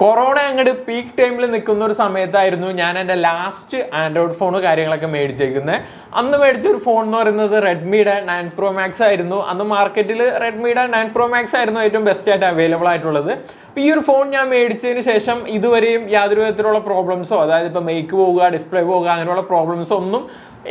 Corona അങ്ങോട്ട് peak ടൈമിൽ നിൽക്കുന്ന ഒരു സമയത്തായിരുന്നു ഞാൻ എന്റെ ലാസ്റ്റ് ആൻഡ്രോയിഡ് ഫോൺ കാര്യങ്ങളൊക്കെ മേടിച്ചേക്കുന്നത് അന്ന് മേടിച്ച ഒരു ഫോൺ എന്ന് പറയുന്നത് റെഡ്മിയുടെ നയൻ പ്രോ മാക്സ് ആയിരുന്നു. അന്ന് മാർക്കറ്റിൽ റെഡ്മിയുടെ നയൻ പ്രോ മാക്സ് ആയിരുന്നു ഏറ്റവും ബെസ്റ്റ് ആയിട്ട് അവൈലബിൾ ആയിട്ടുള്ളത്. അപ്പോൾ ഈ ഒരു ഫോൺ ഞാൻ മേടിച്ചതിന് ശേഷം ഇതുവരെയും യാതൊരു വിധത്തിലുള്ള പ്രോബ്ലംസോ അതായത് ഇപ്പോൾ മേക്ക് പോവുക ഡിസ്പ്ലേ പോവുക അങ്ങനെയുള്ള പ്രോബ്ലംസോ ഒന്നും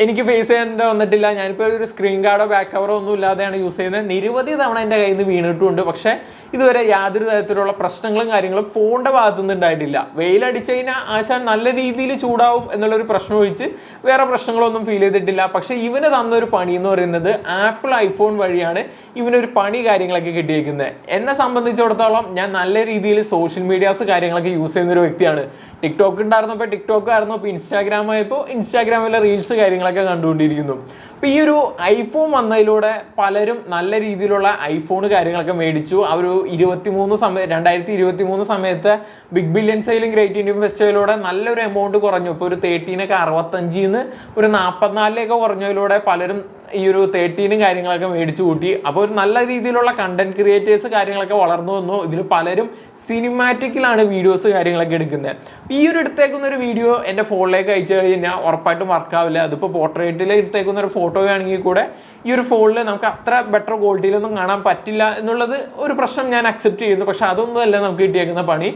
എനിക്ക് ഫേസ് ചെയ്യേണ്ട വന്നിട്ടില്ല. ഞാനിപ്പോൾ ഒരു സ്ക്രീൻ ഗാർഡോ ബാക്ക് കവറോ ഒന്നും ഇല്ലാതെയാണ് യൂസ് ചെയ്യുന്നത്. നിരവധി തവണ എന്റെ കയ്യിൽ നിന്ന് വീണിട്ടുമുണ്ട് പക്ഷേ ഇതുവരെ യാതൊരു തരത്തിലുള്ള പ്രശ്നങ്ങളും കാര്യങ്ങളും ഫോണിന്റെ ഭാഗത്തുനിന്ന് ഉണ്ടായിട്ടില്ല വെയിലടിച്ചു കഴിഞ്ഞാൽ ആശാൻ നല്ല രീതിയിൽ ചൂടാവും എന്നുള്ളൊരു പ്രശ്നം ഒഴിച്ച് വേറെ പ്രശ്നങ്ങളൊന്നും ഫീൽ ചെയ്തിട്ടില്ല. പക്ഷേ ഇവന് തന്നൊരു പണി എന്ന് പറയുന്നത് ആപ്പിൾ ഐഫോൺ വഴിയാണ് ഇവനൊരു പണി കാര്യങ്ങളൊക്കെ കിട്ടിയേക്കുന്നത്. എന്നെ സംബന്ധിച്ചിടത്തോളം ഞാൻ നല്ല രീതിയിൽ സോഷ്യൽ മീഡിയാസ് കാര്യങ്ങളൊക്കെ യൂസ് ചെയ്യുന്ന ഒരു വ്യക്തിയാണ് ടിക്ടോക്ക് ഉണ്ടായിരുന്നപ്പോൾ ടിക്ടോക്ക് ആയിരുന്നു ഇപ്പോൾ ഇൻസ്റ്റാഗ്രാം ആയപ്പോൾ ഇൻസ്റ്റാഗ്രാമിലെ റീൽസ് കാര്യങ്ങളൊക്കെ കണ്ടുകൊണ്ടിരിക്കുന്നു. അപ്പോൾ ഈ ഒരു ഐഫോൺ വന്നതിലൂടെ പലരും നല്ല രീതിയിലുള്ള ഐഫോൺ കാര്യങ്ങളൊക്കെ മേടിച്ചു. ആ ഒരു ഇരുപത്തി മൂന്ന് സമയം രണ്ടായിരത്തി ഇരുപത്തി മൂന്ന് സമയത്ത് ബിഗ് ബില്യൻ സെയിലും ഗ്രേറ്റ് ഇന്ത്യൻ ഫെസ്റ്റിവലിലൂടെ നല്ലൊരു എമൗണ്ട് കുറഞ്ഞു. ഇപ്പോൾ ഒരു തേർട്ടീനൊക്കെ അറുപത്തഞ്ചിൽ നിന്ന് ഒരു നാൽപ്പത്തിനാലിലേക്ക് കുറഞ്ഞതിലൂടെ പലരും ഈ ഒരു തേർട്ടീനും കാര്യങ്ങളൊക്കെ മേടിച്ചു കൂട്ടി. അപ്പോൾ ഒരു നല്ല രീതിയിലുള്ള കണ്ടന്റ് ക്രിയേറ്റേഴ്സ് കാര്യങ്ങളൊക്കെ വളർന്നു വന്നു. ഇതിൽ പലരും സിനിമാറ്റിക്കിലാണ് വീഡിയോസ് കാര്യങ്ങളൊക്കെ എടുക്കുന്നത്. ഈ ഒരു എടുത്തേക്കുന്ന ഒരു വീഡിയോ എന്റെ ഫോണിലേക്ക് അയച്ചു കഴിഞ്ഞാൽ ഉറപ്പായിട്ടും വർക്കാവില്ല അതിപ്പോൾ പോർട്രേറ്റിൽ എടുത്തേക്കുന്ന ഒരു ഫോട്ടോ ആണെങ്കിൽ കൂടെ ഈ ഒരു ഫോണിൽ നമുക്ക് അത്ര ബെറ്റർ ക്വാളിറ്റിയിലൊന്നും കാണാൻ പറ്റില്ല എന്നുള്ളത് ഒരു പ്രശ്നം ഞാൻ അക്സെപ്റ്റ് ചെയ്യുന്നു. പക്ഷെ അതൊന്നുമല്ല നമുക്ക് കിട്ടിയേക്കുന്ന പണി.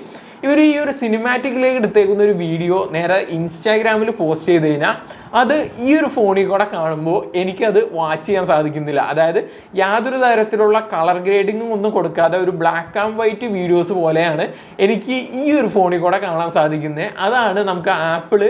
ഇവർ ഈ ഒരു സിനിമാറ്റിക്കിലേക്ക് എടുത്തേക്കുന്ന ഒരു വീഡിയോ നേരെ ഇൻസ്റ്റാഗ്രാമിൽ പോസ്റ്റ് ചെയ്ത് കഴിഞ്ഞാൽ അത് ഈ ഒരു ഫോണിൽ കൂടെ കാണുമ്പോൾ എനിക്കത് വാച്ച് ചെയ്യാൻ സാധിക്കുന്നില്ല. അതായത് യാതൊരു തരത്തിലുള്ള കളർ ഗ്രേഡിങ്ങും ഒന്നും കൊടുക്കാതെ ഒരു ബ്ലാക്ക് ആൻഡ് വൈറ്റ് വീഡിയോസ് പോലെയാണ് എനിക്ക് ഈ ഒരു ഫോണിൽ കൂടെ കാണാൻ സാധിക്കുന്നത് അതാണ് നമുക്ക് ആപ്പിൾ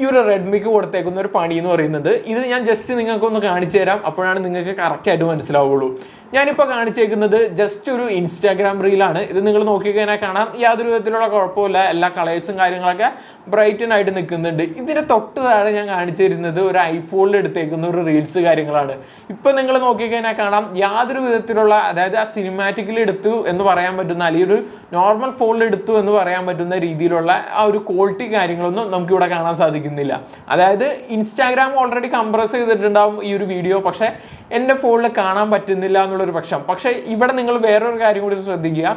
ഈ ഒരു റെഡ്മിക്ക് കൊടുത്തേക്കുന്ന ഒരു പണി എന്ന് പറയുന്നത്. ഇത് ഞാൻ ജസ്റ്റ് നിങ്ങൾക്കൊന്ന് കാണിച്ചു തരാം അപ്പോഴാണ് നിങ്ങൾക്ക് കറക്റ്റായിട്ട് മനസ്സിലാവുള്ളൂ. ഞാനിപ്പോൾ കാണിച്ചേക്കുന്നത് ജസ്റ്റ് ഒരു ഇൻസ്റ്റാഗ്രാം റീലാണ് ഇത് നിങ്ങൾ നോക്കിക്കഴിഞ്ഞാൽ കാണാം. യാതൊരു വിധത്തിലുള്ള കുഴപ്പമില്ല എല്ലാ കളേഴ്സും കാര്യങ്ങളൊക്കെ ബ്രൈറ്റനായിട്ട് നിൽക്കുന്നുണ്ട്. ഇതിന്റെ തൊട്ട് താഴെ ഞാൻ കാണിച്ചു തരുന്നത് ഒരു ഐഫോണിൽ എടുത്തേക്കുന്ന ഒരു റീൽസ് കാര്യങ്ങളാണ്. ഇപ്പം നിങ്ങൾ നോക്കിക്കഴിഞ്ഞാൽ കാണാം. യാതൊരു വിധത്തിലുള്ള അതായത് ആ സിനിമാറ്റിക്കിൽ എടുത്തു എന്ന് പറയാൻ പറ്റുന്ന അല്ലെങ്കിൽ ഒരു നോർമൽ ഫോണിൽ എടുത്തു എന്ന് പറയാൻ പറ്റുന്ന രീതിയിലുള്ള ആ ഒരു ക്വാളിറ്റി കാര്യങ്ങളൊന്നും നമുക്കിവിടെ കാണാൻ സാധിക്കുന്നില്ല. അതായത് ഇൻസ്റ്റാഗ്രാം ഓൾറെഡി കംപ്രസ് ചെയ്തിട്ടുണ്ടാവും ഈ ഒരു വീഡിയോ പക്ഷേ എന്റെ ഫോണിൽ കാണാൻ പറ്റുന്നില്ല എന്നുള്ളൊരു പക്ഷം. പക്ഷേ ഇവിടെ നിങ്ങൾ വേറൊരു കാര്യം കൂടി ശ്രദ്ധിക്കുക.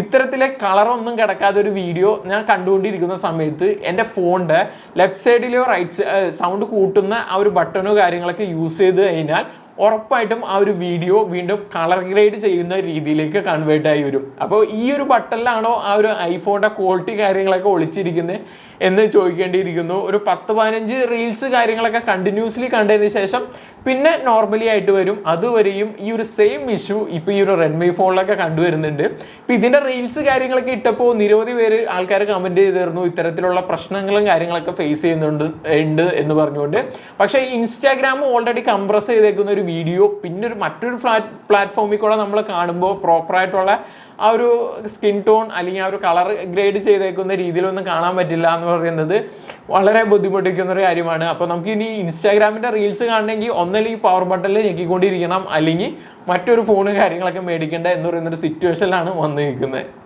ഇത്തരത്തിലെ കളറൊന്നും കിടക്കാതെ ഒരു വീഡിയോ ഞാൻ കണ്ടുകൊണ്ടിരിക്കുന്ന സമയത്ത് എന്റെ ഫോണിന്റെ ലെഫ്റ്റ് സൈഡിലെയോ റൈറ്റ് സൗണ്ട് കൂട്ടുന്ന ആ ഒരു ബട്ടണോ കാര്യങ്ങളൊക്കെ യൂസ് ചെയ്ത് കഴിഞ്ഞാൽ ഉറപ്പായിട്ടും ആ ഒരു വീഡിയോ വീണ്ടും കളർ ഗ്രേഡ് ചെയ്യുന്ന രീതിയിലേക്ക് കൺവേർട്ട് ആയി വരും. അപ്പോൾ ഈ ഒരു ബട്ടണിലാണോ ആ ഒരു ഐഫോണിന്റെ ക്വാളിറ്റി കാര്യങ്ങളൊക്കെ ഒളിച്ചിരിക്കുന്നത് എന്ന് ചോദിക്കേണ്ടിയിരിക്കുന്നു. ഒരു പത്ത് പതിനഞ്ച് റീൽസ് കാര്യങ്ങളൊക്കെ കണ്ടിന്യൂസ്ലി കണ്ടതിന് ശേഷം പിന്നെ നോർമലി ആയിട്ട് വരും. അതുവരെയും ഈ ഒരു സെയിം ഇഷ്യൂ ഇപ്പോൾ ഈ ഒരു റെഡ്മി ഫോണിലൊക്കെ കണ്ടുവരുന്നുണ്ട്. ഇപ്പം ഇതിന്റെ റീൽസ് കാര്യങ്ങളൊക്കെ ഇട്ടപ്പോൾ നിരവധി പേര് ആൾക്കാർ കമന്റ് ചെയ്തിരുന്നു. ഇത്തരത്തിലുള്ള പ്രശ്നങ്ങളും കാര്യങ്ങളൊക്കെ ഫേസ് ചെയ്യുന്നുണ്ട് ഉണ്ട് എന്ന് പറഞ്ഞുകൊണ്ട്. പക്ഷെ ഇൻസ്റ്റാഗ്രാം ഓൾറെഡി കംപ്രസ് ചെയ്തേക്കുന്ന ഒരു വീഡിയോ പിന്നെ ഒരു മറ്റൊരു ഫ്ലാറ്റ് പ്ലാറ്റ്ഫോമിൽ കൂടെ നമ്മൾ കാണുമ്പോൾ പ്രോപ്പറായിട്ടുള്ള ആ ഒരു സ്കിൻ ടോൺ അല്ലെങ്കിൽ ആ ഒരു കളർ ഗ്രേഡ് ചെയ്തേക്കുന്ന രീതിയിലൊന്നും കാണാൻ പറ്റില്ല എന്ന് പറയുന്നത് വളരെ ബുദ്ധിമുട്ടിക്കുന്ന ഒരു കാര്യമാണ്. അപ്പോൾ നമുക്ക് ഇനി ഇൻസ്റ്റാഗ്രാമിന്റെ റീൽസ് കാണണമെങ്കിൽ ഈ പവർ ബട്ടണിൽ ഞെക്കിക്കൊണ്ടിരിക്കണം. അല്ലെങ്കിൽ മറ്റൊരു ഫോണ് കാര്യങ്ങളൊക്കെ മേടിക്കേണ്ട എന്ന് പറയുന്നൊരു സിറ്റുവേഷനിലാണ് വന്നു നിൽക്കുന്നത്